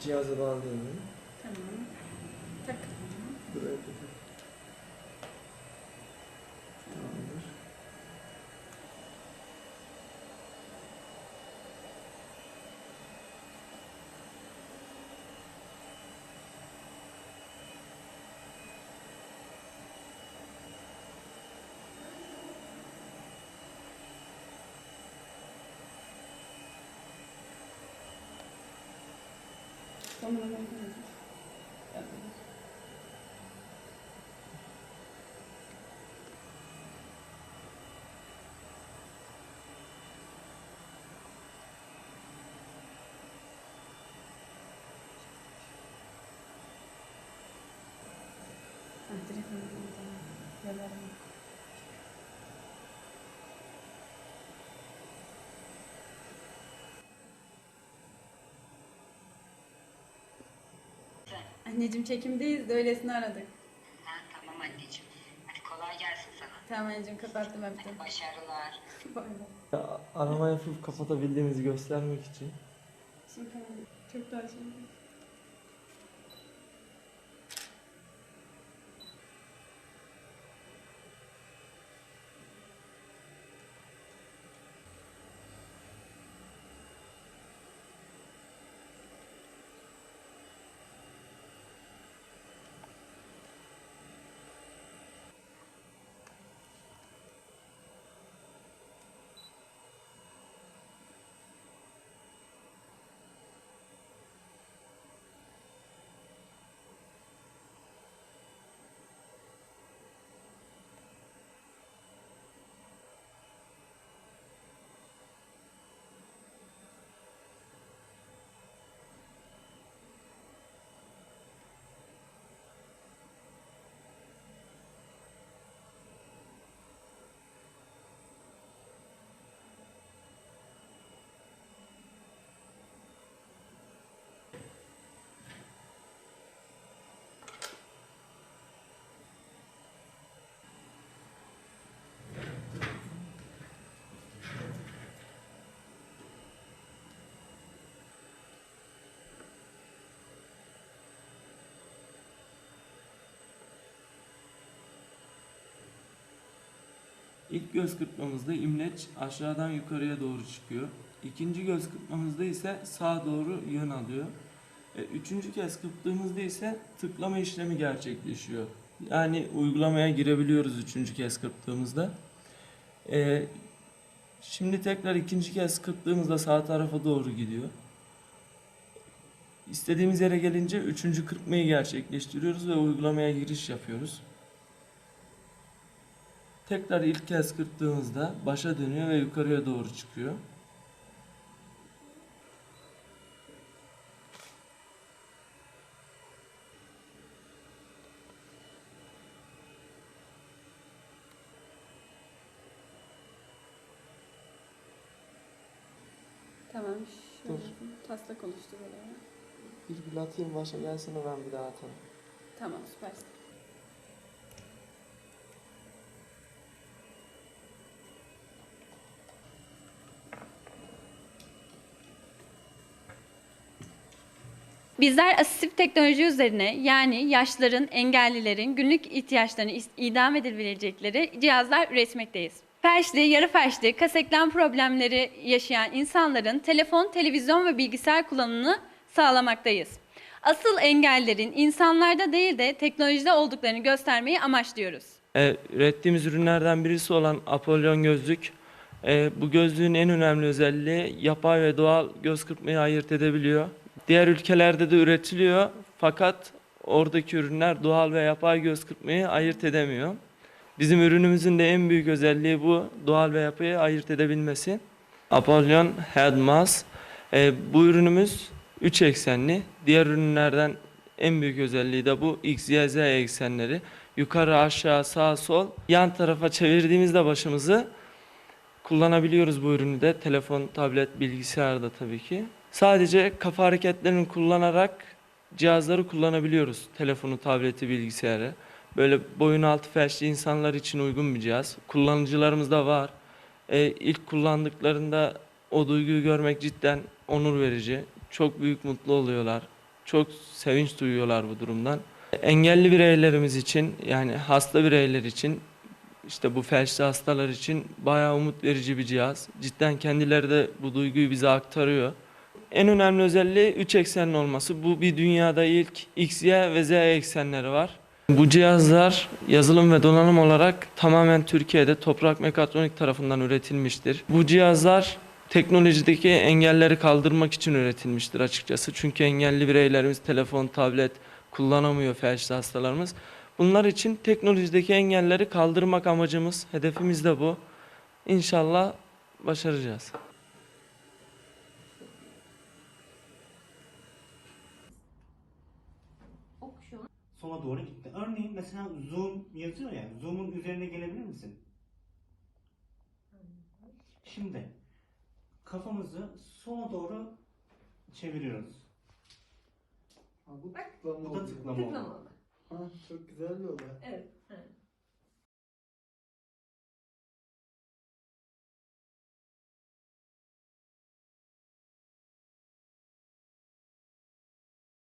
Cihazı bağlayayım. Tamam. Takalım. Buraya kadar. Sonra ben de- Ha, telefonu tamam. Yalarım. Anneciğim çekimdeyiz de öylesine aradık. Ha, tamam anneciğim. Hadi kolay gelsin sana. Tamam anneciğim kapattım öptüm. Hadi başarılar. Bay bay. Ya, arama yapıp kapatabildiğimizi göstermek için. Şimdi. Çok daha şimdi. İlk göz kırpmamızda imleç aşağıdan yukarıya doğru çıkıyor. İkinci göz kırpmamızda ise sağa doğru yön alıyor. E, üçüncü kez kırptığımızda ise tıklama işlemi gerçekleşiyor. Yani uygulamaya girebiliyoruz üçüncü kez kırptığımızda. E, şimdi tekrar ikinci kez kırptığımızda sağ tarafa doğru gidiyor. İstediğimiz yere gelince üçüncü kırpmayı gerçekleştiriyoruz ve uygulamaya giriş yapıyoruz. Tekrar ilk kez kırptığımızda başa dönüyor ve yukarıya doğru çıkıyor. Tamam. Şöyle Dur. bir taslak oluştur oraya. Bir bir atayım başa gelsin ben bir daha atarım. Tamam süpersin. Bizler asistif teknoloji üzerine yani yaşlıların, engellilerin günlük ihtiyaçlarını idam edebilecekleri cihazlar üretmekteyiz. Felçli, yarı felçli, kaseklem problemleri yaşayan insanların telefon, televizyon ve bilgisayar kullanımını sağlamaktayız. Asıl engellerin insanlarda değil de teknolojide olduklarını göstermeyi amaçlıyoruz. E, ürettiğimiz ürünlerden birisi olan Apollon gözlük. E, bu gözlüğün en önemli özelliği yapay ve doğal göz kırpmayı ayırt edebiliyor. Diğer ülkelerde de üretiliyor fakat oradaki ürünler doğal ve yapay göz kırpmayı ayırt edemiyor. Bizim ürünümüzün de en büyük özelliği bu doğal ve yapayı ayırt edebilmesi. Apollon Head Mask. E, bu ürünümüz 3 eksenli. Diğer ürünlerden en büyük özelliği de bu X, Y, Z eksenleri. Yukarı, aşağı, sağ, sol. Yan tarafa çevirdiğimizde başımızı kullanabiliyoruz bu ürünü de. Telefon, tablet, bilgisayarda tabii ki. Sadece kafa hareketlerini kullanarak cihazları kullanabiliyoruz. Telefonu, tableti, bilgisayarı. Böyle boyun altı felçli insanlar için uygun bir cihaz. Kullanıcılarımız da var. Ee, ilk kullandıklarında o duyguyu görmek cidden onur verici. Çok büyük mutlu oluyorlar. çok sevinç duyuyorlar bu durumdan. Engelli bireylerimiz için yani hasta bireyler için işte bu felçli hastalar için bayağı umut verici bir cihaz. Cidden kendileri de bu duyguyu bize aktarıyor. En önemli özelliği 3 eksenli olması. Bu bir dünyada ilk X, Y ve Z eksenleri var. Bu cihazlar yazılım ve donanım olarak tamamen Türkiye'de Toprak Mekatronik tarafından üretilmiştir. Bu cihazlar teknolojideki engelleri kaldırmak için üretilmiştir açıkçası. Çünkü engelli bireylerimiz telefon, tablet kullanamıyor felçli hastalarımız. Bunlar için teknolojideki engelleri kaldırmak amacımız, hedefimiz de bu. İnşallah başaracağız. Sola doğru gitti. Örneğin mesela zoom yazıyor ya. Zoom'un üzerine gelebilir misin? Şimdi kafamızı sola doğru çeviriyoruz. Ha, bu Bak. tıklama Bu da oluyor. tıklama oldu. Tıklamalı. Ha, çok güzel bir olay. Evet. evet.